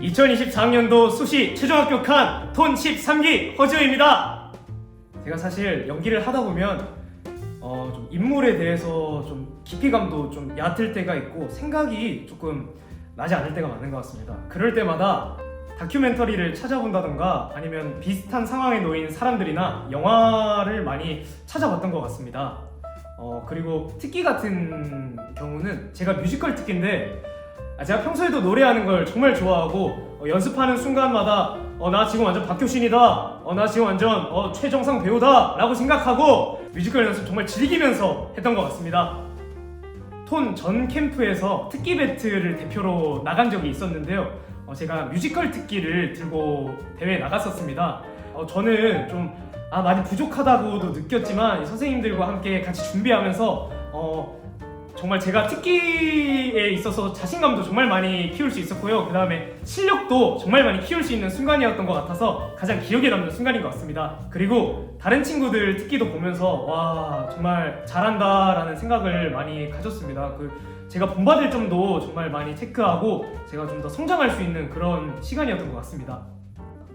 2024학년도 수시 최종 합격 칸톤 13기 허지호입니다. 제가 사실 연기를 하다 보면 어, 좀 인물에 대해서 좀 깊이감도 좀 얕을 때가 있고 생각이 조금 나지 않을 때가 많은 것 같습니다. 그럴 때마다 다큐멘터리를 찾아본다던가 아니면 비슷한 상황에 놓인 사람들이나 영화를 많이 찾아봤던 것 같습니다. 어, 그리고 특기 같은 경우는 제가 뮤지컬 특기인데 아, 제가 평소에도 노래하는 걸 정말 좋아하고 어, 연습하는 순간마다 어, 나 지금 완전 박효신이다. 어, 나 지금 완전 어, 최정상 배우다. 라고 생각하고 뮤지컬 연습 정말 즐기면서 했던 것 같습니다. 톤 전 캠프에서 특기 배틀을 대표로 나간 적이 있었는데요. 어, 제가 뮤지컬 특기를 들고 대회에 나갔었습니다. 어, 저는 좀 아, 많이 부족하다고도 느꼈지만 이 선생님들과 함께 같이 준비하면서 어, 정말 제가 특기에 있어서 자신감도 정말 많이 키울 수 있었고요. 그 다음에 실력도 정말 많이 키울 수 있는 순간이었던 것 같아서 가장 기억에 남는 순간인 것 같습니다. 그리고 다른 친구들 특기도 보면서 와 정말 잘한다라는 생각을 많이 가졌습니다. 그 제가 본받을 점도 정말 많이 체크하고 제가 좀 더 성장할 수 있는 그런 시간이었던 것 같습니다.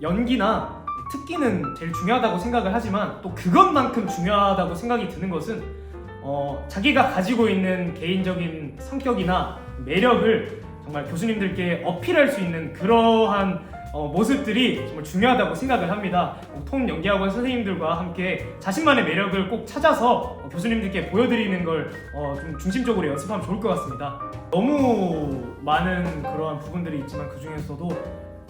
연기나 특기는 제일 중요하다고 생각을 하지만 또 그것만큼 중요하다고 생각이 드는 것은 어, 자기가 가지고 있는 개인적인 성격이나 매력을 정말 교수님들께 어필할 수 있는 그러한 어, 모습들이 정말 중요하다고 생각을 합니다. 어, 톤 연기학원 선생님들과 함께 자신만의 매력을 꼭 찾아서 어, 교수님들께 보여드리는 걸 어, 좀 중심적으로 연습하면 좋을 것 같습니다. 너무 많은 그러한 부분들이 있지만 그 중에서도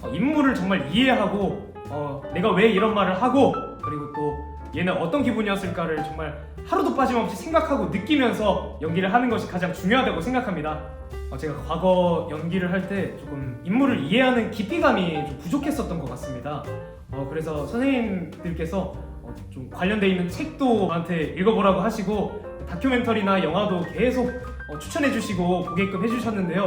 어, 인물을 정말 이해하고 어, 내가 왜 이런 말을 하고 그리고 또 얘는 어떤 기분이었을까를 정말 하루도 빠짐없이 생각하고 느끼면서 연기를 하는 것이 가장 중요하다고 생각합니다. 어, 제가 과거 연기를 할 때 조금 인물을 이해하는 깊이감이 좀 부족했었던 것 같습니다. 어, 그래서 선생님들께서 어, 좀 관련돼 있는 책도 저한테 읽어보라고 하시고 다큐멘터리나 영화도 계속 어, 추천해주시고 보게끔 해주셨는데요.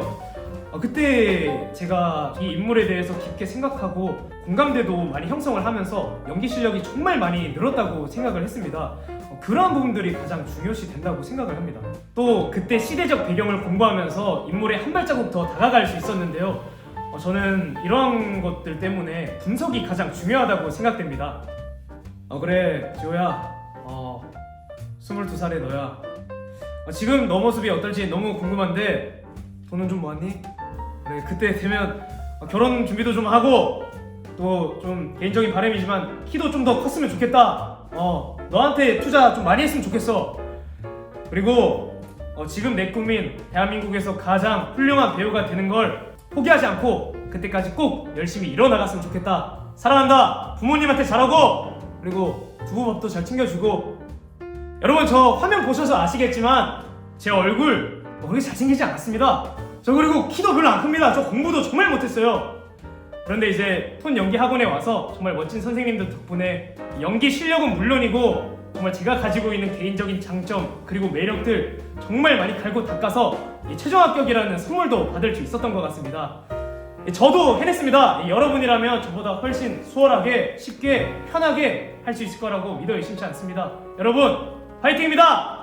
어, 그때 제가 이 인물에 대해서 깊게 생각하고 공감대도 많이 형성을 하면서 연기 실력이 정말 많이 늘었다고 생각을 했습니다. 어, 그러한 부분들이 가장 중요시 된다고 생각을 합니다. 또 그때 시대적 배경을 공부하면서 인물에 한 발자국 더 다가갈 수 있었는데요. 어, 저는 이러한 것들 때문에 분석이 가장 중요하다고 생각됩니다. 어 그래 지호야 어 22살의 너야 어, 지금 너 모습이 어떨지 너무 궁금한데 돈은 좀 모았니? 그래 그때 되면 어, 결혼 준비도 좀 하고 또 좀 개인적인 바람이지만 키도 좀 더 컸으면 좋겠다. 어 너한테 투자 좀 많이 했으면 좋겠어. 그리고 어, 지금 내 꿈인 대한민국에서 가장 훌륭한 배우가 되는 걸 포기하지 않고 그때까지 꼭 열심히 일어나갔으면 좋겠다. 사랑한다. 부모님한테 잘하고 그리고 두부밥도 잘 챙겨주고. 여러분 저 화면 보셔서 아시겠지만 제 얼굴 뭐 그렇게 잘생기지 않았습니다. 저 그리고 키도 별로 안 큽니다. 저 공부도 정말 못했어요 그런데 이제 톤 연기 학원에 와서 정말 멋진 선생님들 덕분에 연기 실력은 물론이고 정말 제가 가지고 있는 개인적인 장점 그리고 매력들 정말 많이 갈고 닦아서 이 최종 합격이라는 선물도 받을 수 있었던 것 같습니다. 저도 해냈습니다. 여러분이라면 저보다 훨씬 수월하게 쉽게 편하게 할 수 있을 거라고 믿어 의심치 않습니다. 여러분 파이팅입니다.